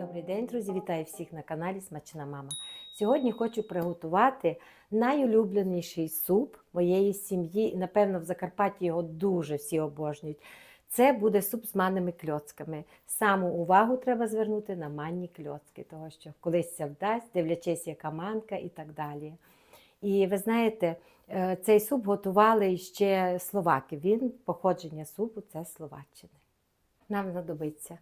Добрий день, друзі! Вітаю всіх на каналі Смачна Мама. Сьогодні хочу приготувати найулюбленіший суп моєї сім'ї. І, напевно, в Закарпатті його дуже всі обожнюють. Це буде суп з манними кльоцками. Саму увагу треба звернути на манні кльоцки, тому що колись це вдасть, дивлячись, яка манка і так далі. І ви знаєте, е, цей суп готували ще словаки. Він походження супу це Словаччини. Нам знадобиться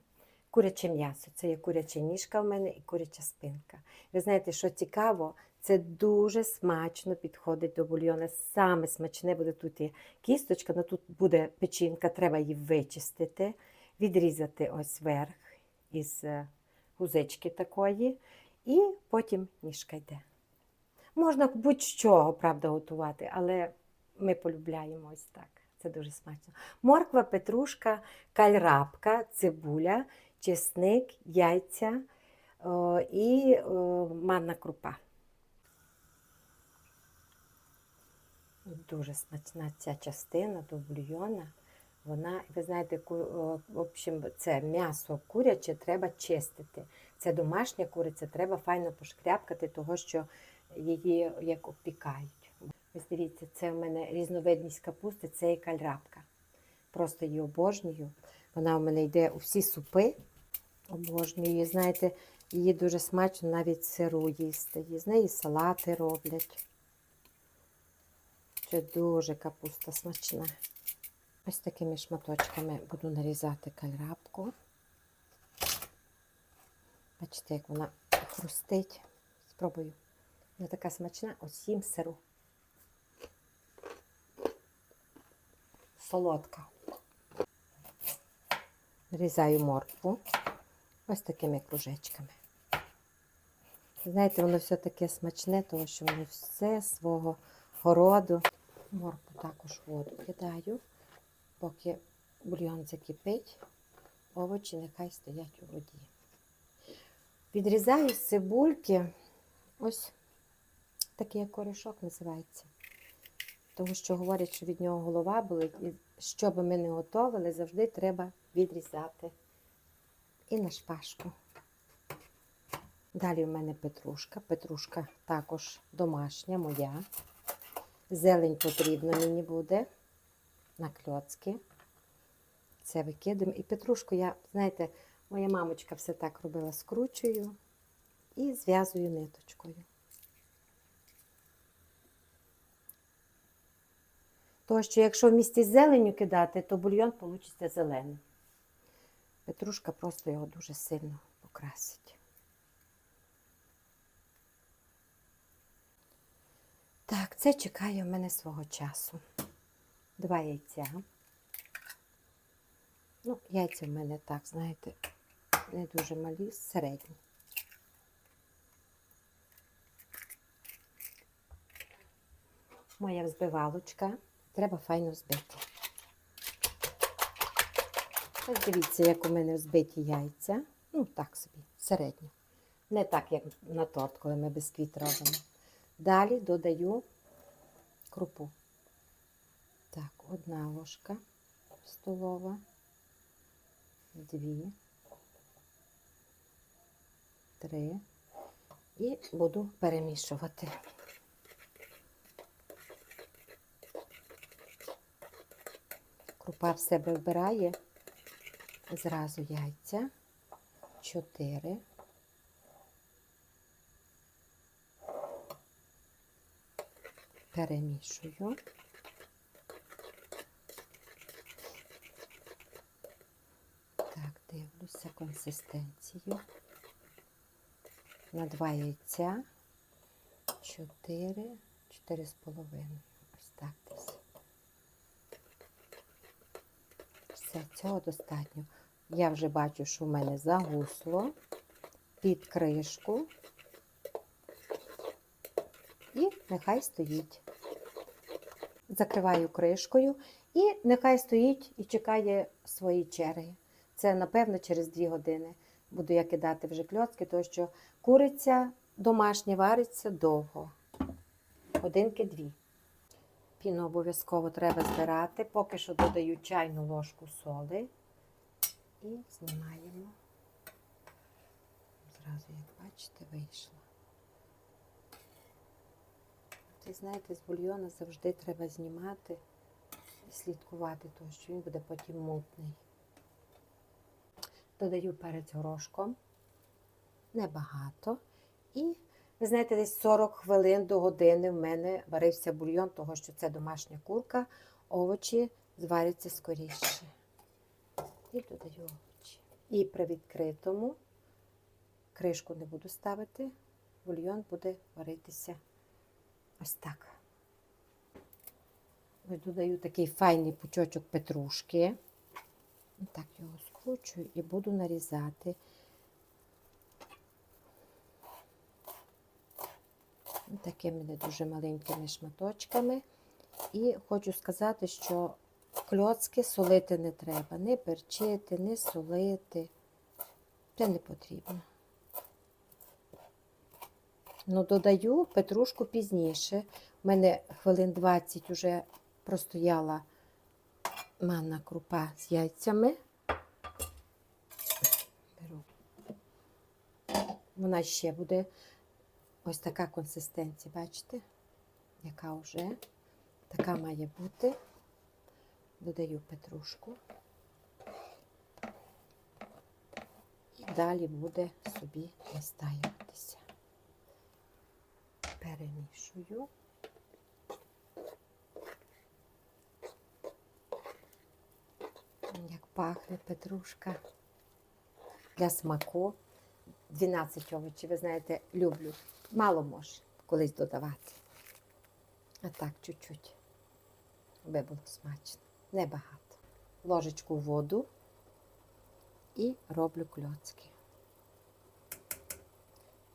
куряче м'ясо. Це є куряча ніжка в мене і куряча спинка. Ви знаєте, що цікаво, це дуже смачно підходить до бульйона. Саме смачне буде тут і кісточка, але тут буде печінка, треба її вичистити, відрізати ось верх із е, гузички такої, і потім ніжка йде. Можна будь-що, правда, готувати, але ми полюбляємо ось так. Це дуже смачно. Морква, петрушка, кальрапка, цибуля, чесник, яйця о, і о, манна крупа. Дуже смачна ця частина до бульйона. Вона, ви знаєте, ку- в общем, це м'ясо куряче треба чистити. Це домашня куриця, треба файно пошкряпкати, того що її як обпікають. Ось дивіться, це в мене різновидність капусти, це і кальрапка. Просто її обожнюю. Вона у мене йде у всі супи. Обожнюю. Знаєте, її дуже смачно навіть сиру їсти. З неї салати роблять. Це дуже капуста смачна. Ось такими шматочками буду нарізати кальрапку. Бачите, як вона хрустить. Спробую. Вона така смачна, ось їм сиру. Солодка. Нарізаю моркву ось такими кружечками. Знаєте, воно все таке смачне, тому що воно все свого городу. Моркву також воду кидаю, поки бульйон закипить, овочі нехай стоять у воді. Відрізаю з цибульки ось такий як корішок називається. Тому що говорять, що від нього голова болить, і що би ми не готували, завжди треба відрізати. І на шпажку. Далі в мене петрушка. Петрушка також домашня, моя. Зелень потрібна мені буде на кльоцки. Це викидаємо. І петрушку я, знаєте, моя мамочка все так робила, скручую і зв'язую ниточкою. Тому що якщо в місті з зеленю кидати, то бульйон вийде зелений. Петрушка просто його дуже сильно покрасить. Так, це чекає в мене свого часу. Два яйця. Ну, яйця в мене так, знаєте, не дуже малі, середні. Моя взбивалочка. Треба файно збити. Ось дивіться, як у мене взбиті яйця. Ну, так собі, середньо. Не так, як на торт, коли ми бісквіт робимо. Далі додаю крупу. Так, одна ложка столова, дві, три. І буду перемішувати. Крупа в себе вбирає зразу яйця, чотири. Перемішую. Так, дивлюся консистенцію. На два яйця, чотири, чотири з половиною. Ось так десь. Все, цього достатньо. Я вже бачу, що в мене загусло під кришку. І нехай стоїть. Закриваю кришкою і нехай стоїть і чекає свої черги. Це, напевно, через 2 години буду я кидати вже кльоцки, тому що куриця домашня вариться довго. Годинки дві. Піну обов'язково треба збирати. Поки що додаю чайну ложку соли і знімаємо. Зразу, як бачите, вийшло. Ти знаєте, з бульйона завжди треба знімати і слідкувати, тому що він буде потім мутний. Додаю перець горошком, небагато. І, ви знаєте, десь 40 хвилин до години в мене варився бульйон, того що це домашня курка, овочі зваряться скоріше. І додаю овочі. І при відкритому кришку не буду ставити, бульйон буде варитися ось так. Ось додаю такий файний пучочок петрушки. Так його скручую і буду нарізати. Такими не дуже маленькими шматочками. І хочу сказати, що кльоцки солити не треба. Не перчити, не солити. Це не потрібно. Ну, додаю петрушку пізніше. У мене хвилин 20 вже простояла манна крупа з яйцями. Беру. Вона ще буде ось така консистенція, бачите? Яка вже така має бути. Додаю петрушку. І далі буде собі настаюватися. Перемішую. Як пахне петрушка для смаку. 12 овочів, ви знаєте, люблю. Мало може колись додавати. А так, чуть-чуть, аби було смачно. Небагато. Ложечку воду і роблю кльоцки.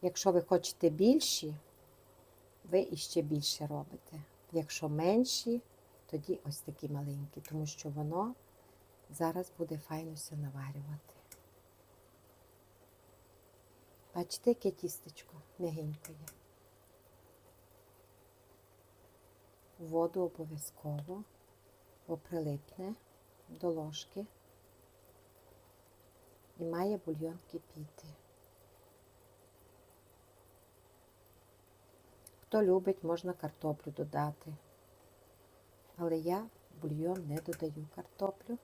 Якщо ви хочете більші, ви іще більше робите. Якщо менші, тоді ось такі маленькі, тому що воно зараз буде файно все наварювати. Бачите, яке тістечко м'ягеньке є. Воду обов'язково поприлипне до ложки і має бульйон кипіти. Хто любить, можна картоплю додати. Але я бульйон не додаю картоплю.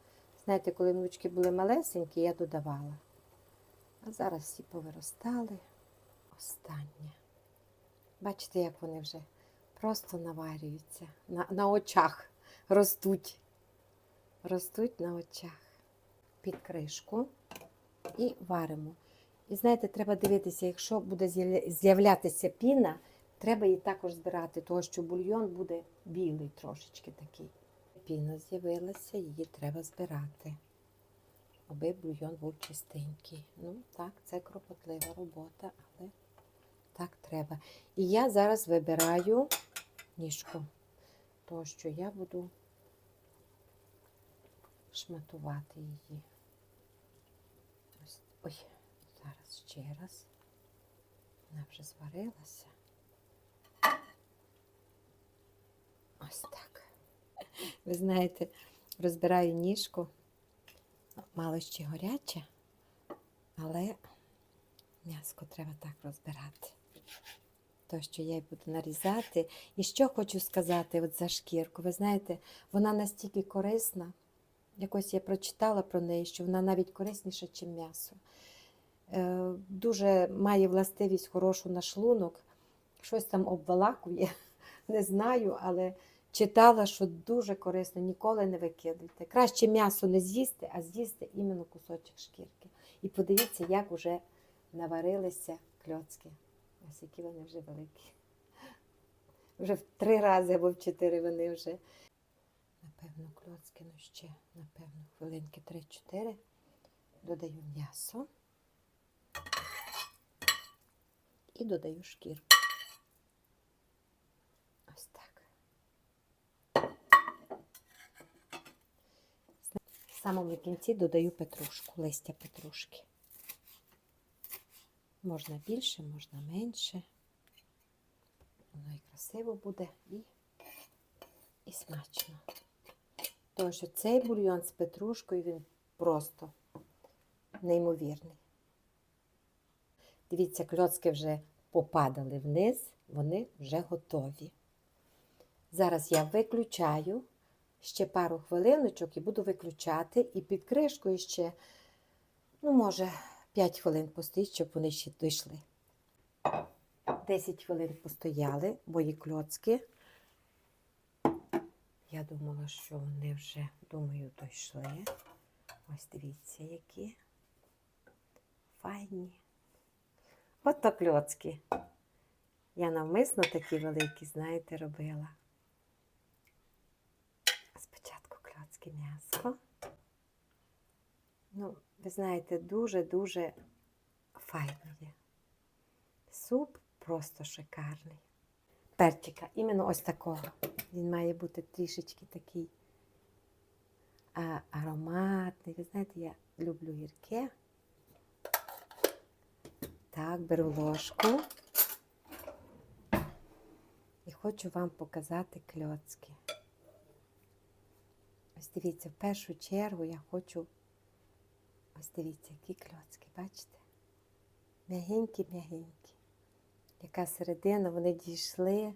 Знаєте, коли внучки були малесенькі, я додавала. А зараз всі повиростали. Останнє. Бачите, як вони вже просто наварюються. На, на очах ростуть. Ростуть на очах. Під кришку і варимо. І знаєте, треба дивитися, якщо буде з'являтися піна, треба її також збирати, тому що бульйон буде білий трошечки такий. Піна з'явилася, її треба збирати аби бульйон був чистенький. Ну, так, це кропотлива робота, але так треба. І я зараз вибираю ніжку, тому що я буду шматувати її. Ось, ой, зараз ще раз. Вона вже зварилася. Ось так. Ви знаєте, розбираю ніжку мало ще горяче, але м'яско треба так розбирати. То, що я й буду нарізати. І що хочу сказати от за шкірку. Ви знаєте, вона настільки корисна. Якось я прочитала про неї, що вона навіть корисніша, ніж м'ясо. Е, дуже має властивість хорошу на шлунок. Щось там обвалакує, не знаю, але читала, що дуже корисно, ніколи не викидуйте. Краще м'ясо не з'їсти, а з'їсти іменно кусочок шкірки. І подивіться, як вже наварилися кльоцки. Ось які вони вже великі. Вже в три рази або в чотири вони вже. Напевно, кльоцки, ну ще, напевно, хвилинки 3-4. Додаю м'ясо і додаю шкірку. Ось так. В самому кінці додаю петрушку, листя петрушки. Можна більше, можна менше. Воно і красиво буде і і смачно. Тому що цей бульйон з петрушкою він просто неймовірний. Дивіться, кльоцки вже попадали вниз, вони вже готові. Зараз я виключаю ще пару хвилиночок і буду виключати, і під кришкою ще, ну, може, 5 хвилин постоїть, щоб вони ще дійшли. 10 хвилин постояли мої кльоцки. Я думала, що вони вже, думаю, дійшли. Ось дивіться, які файні. От то кльоцки. Я навмисно такі великі, знаєте, робила. Кльоцки. Ну, ви знаєте, дуже-дуже файно є. Суп просто шикарний. Перчика, іменно ось такого. Він має бути трішечки такий а, ароматний. Ви знаєте, я люблю гірке. Так, беру ложку. І хочу вам показати кльоцки. Дивіться, в першу чергу я хочу. Ось дивіться, які кльоцки, бачите? М'ягенькі-м'ягенькі. Яка середина, вони дійшли.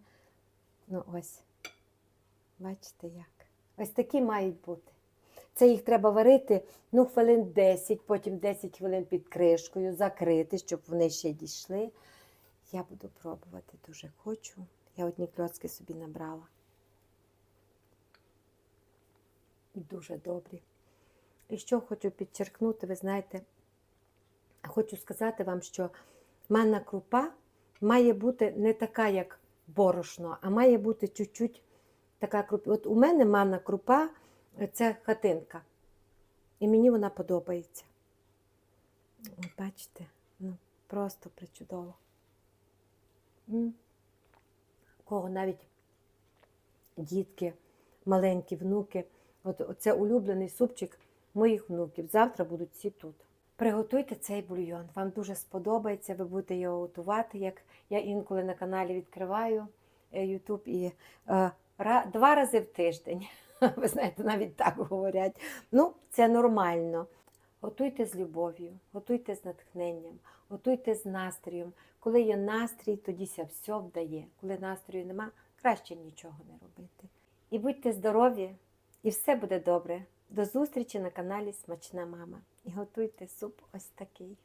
Ну, ось. Бачите як? Ось такі мають бути. Це їх треба варити ну, хвилин 10, потім 10 хвилин під кришкою, закрити, щоб вони ще дійшли. Я буду пробувати дуже хочу. Я одні кльоцки собі набрала. Дуже добрі. І що хочу підчеркнути, ви знаєте, хочу сказати вам, що манна крупа має бути не така, як борошно, а має бути чуть-чуть така крупа. От у мене манна крупа це хатинка. І мені вона подобається. От бачите, ну, просто причудово. Кого навіть дітки, маленькі внуки. От це улюблений супчик моїх внуків. Завтра будуть всі тут. Приготуйте цей бульйон. Вам дуже сподобається, ви будете його готувати, як я інколи на каналі відкриваю е, YouTube і е, два рази в тиждень. Ви знаєте, навіть так говорять. Ну, це нормально. Готуйте з любов'ю, готуйте з натхненням, готуйте з настроєм. Коли є настрій, тоді все вдає. Коли настрою нема, краще нічого не робити. І будьте здорові, і все буде добре. До зустрічі на каналі Смачна Мама. І готуйте суп ось такий.